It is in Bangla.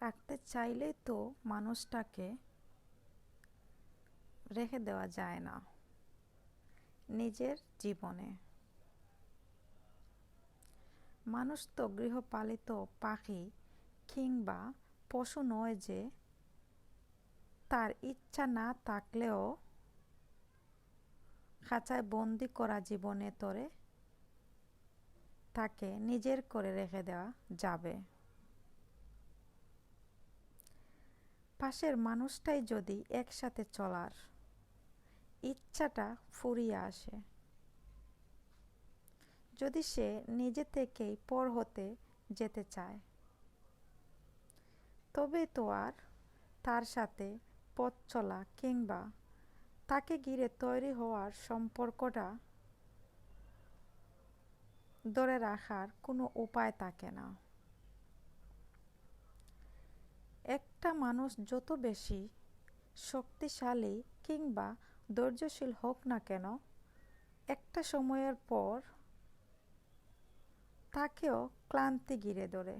রাখতে চাইলেই তো মানুষটাকে রেখে দেওয়া যায় না নিজের জীবনে। মানুষ তো গৃহপালিত পাখি কিংবা পশু নয় যে তার ইচ্ছা না থাকলেও খাঁচায় বন্দি করা জীবনে তরে তাকে নিজের করে রেখে দেওয়া যাবে। পাশের মানুষটাই যদি একসাথে চলার ইচ্ছাটা ফুরিয়ে আসে। যদি সে নিজে থেকেই পর হতে যেতে চায়, তবে তো আর তার সাথে পথ চলা কিংবা তাকে ঘিরে তৈরি হওয়ার সম্পর্কটা ধরে রাখার কোনো উপায় থাকে না। একটা মানুষ যত বেশি শক্তিশালী কিংবা ধৈর্যশীল হোক না কেন, একটা সময়ের পর তাকেও ক্লান্তি ঘিরে ধরে।